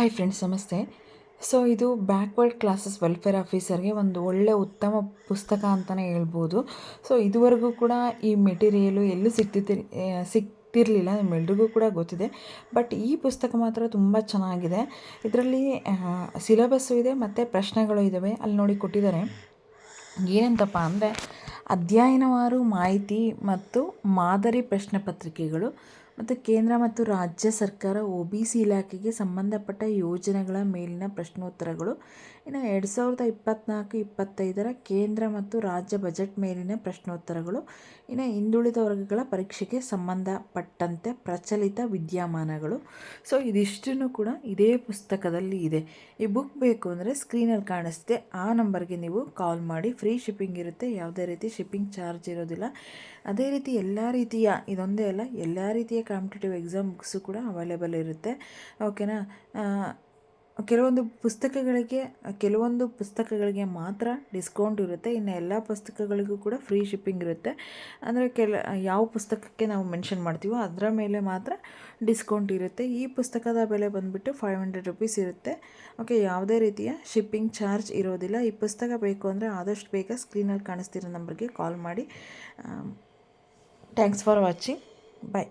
Hi friends ನಮಸ್ತೆ. So ಇದು backward classes welfare ಆಫೀಸರ್ಗೆ ಒಂದು ಒಳ್ಳೆ ಉತ್ತಮ ಪುಸ್ತಕ ಅಂತಲೇ ಹೇಳ್ಬೋದು. ಸೊ ಇದುವರೆಗೂ ಕೂಡ ಈ ಮೆಟೀರಿಯಲು ಎಲ್ಲೂ ಸಿಗ್ತಿದ್ದಿ ಸಿಗ್ತಿರಲಿಲ್ಲ, ನಿಮ್ಮೆಲ್ರಿಗೂ ಕೂಡ ಗೊತ್ತಿದೆ. ಬಟ್ ಈ ಪುಸ್ತಕ ಮಾತ್ರ ತುಂಬ ಚೆನ್ನಾಗಿದೆ. ಇದರಲ್ಲಿ ಸಿಲೆಬಸ್ಸು ಇದೆ, ಮತ್ತು ಪ್ರಶ್ನೆಗಳು ಇದ್ದಾವೆ ಅಲ್ಲಿ ನೋಡಿ ಕೊಟ್ಟಿದ್ದಾರೆ. ಏನಂತಪ್ಪ ಅಂದರೆ, ಅಧ್ಯಯನವಾರು ಮಾಹಿತಿ ಮತ್ತು ಮಾದರಿ ಪ್ರಶ್ನೆ ಪತ್ರಿಕೆಗಳು ಮತ್ತು ಕೇಂದ್ರ ಮತ್ತು ರಾಜ್ಯ ಸರ್ಕಾರ ಒ ಬಿ ಸಿ ಇಲಾಖೆಗೆ ಸಂಬಂಧಪಟ್ಟ ಯೋಜನೆಗಳ ಮೇಲಿನ ಪ್ರಶ್ನೋತ್ತರಗಳು. ಇನ್ನು ಎರಡು ಸಾವಿರದ ಇಪ್ಪತ್ತ್ನಾಲ್ಕು ಇಪ್ಪತ್ತೈದರ ಕೇಂದ್ರ ಮತ್ತು ರಾಜ್ಯ ಬಜೆಟ್ ಮೇಲಿನ ಪ್ರಶ್ನೋತ್ತರಗಳು. ಇನ್ನು ಹಿಂದುಳಿದ ವರ್ಗಗಳ ಪರೀಕ್ಷೆಗೆ ಸಂಬಂಧಪಟ್ಟಂತೆ ಪ್ರಚಲಿತ ವಿದ್ಯಮಾನಗಳು. ಸೊ, ಇದಿಷ್ಟನ್ನು ಕೂಡ ಇದೇ ಪುಸ್ತಕದಲ್ಲಿ ಇದೆ. ಈ ಬುಕ್ ಬೇಕು ಅಂದರೆ ಸ್ಕ್ರೀನಲ್ಲಿ ಕಾಣಿಸ್ತಿದೆ. ಆ ನಂಬರ್ಗೆ ನೀವು ಕಾಲ್ ಮಾಡಿ. ಫ್ರೀ ಶಿಪ್ಪಿಂಗ್ ಇರುತ್ತೆ. ಯಾವುದೇ ರೀತಿ ಶಿಪ್ಪಿಂಗ್ ಚಾರ್ಜ್ ಇರೋದಿಲ್ಲ. ಅದೇ ರೀತಿ ಎಲ್ಲ ರೀತಿಯ, ಇದೊಂದೇ ಅಲ್ಲ, ಎಲ್ಲ ರೀತಿಯ ಕಾಂಪಿಟೇಟಿವ್ ಎಕ್ಸಾಮ್ ಬುಕ್ಸು ಕೂಡ ಅವೈಲೇಬಲ್ ಇರುತ್ತೆ. ಓಕೆನಾ ಕೆಲವೊಂದು ಪುಸ್ತಕಗಳಿಗೆ ಕೆಲವೊಂದು ಪುಸ್ತಕಗಳಿಗೆ ಮಾತ್ರ ಡಿಸ್ಕೌಂಟ್ ಇರುತ್ತೆ. ಇನ್ನು ಎಲ್ಲ ಪುಸ್ತಕಗಳಿಗೂ ಕೂಡ ಫ್ರೀ ಶಿಪ್ಪಿಂಗ್ ಇರುತ್ತೆ. ಅಂದರೆ ಕೆಲ, ಯಾವ ಪುಸ್ತಕಕ್ಕೆ ನಾವು ಮೆನ್ಷನ್ ಮಾಡ್ತೀವೋ ಅದರ ಮೇಲೆ ಮಾತ್ರ ಡಿಸ್ಕೌಂಟ್ ಇರುತ್ತೆ. ಈ ಪುಸ್ತಕದ ಬೆಲೆ ಬಂದುಬಿಟ್ಟು ಫೈವ್ ಹಂಡ್ರೆಡ್ ರುಪೀಸ್ ಇರುತ್ತೆ. ಓಕೆ ಯಾವುದೇ ರೀತಿಯ ಶಿಪ್ಪಿಂಗ್ ಚಾರ್ಜ್ ಇರೋದಿಲ್ಲ. ಈ ಪುಸ್ತಕ ಬೇಕು ಅಂದರೆ ಆದಷ್ಟು ಬೇಗ ಸ್ಕ್ರೀನಲ್ಲಿ ಕಾಣಿಸ್ತಿರೋ ನಂಬರ್ಗೆ ಕಾಲ್ ಮಾಡಿ. Thanks for watching bye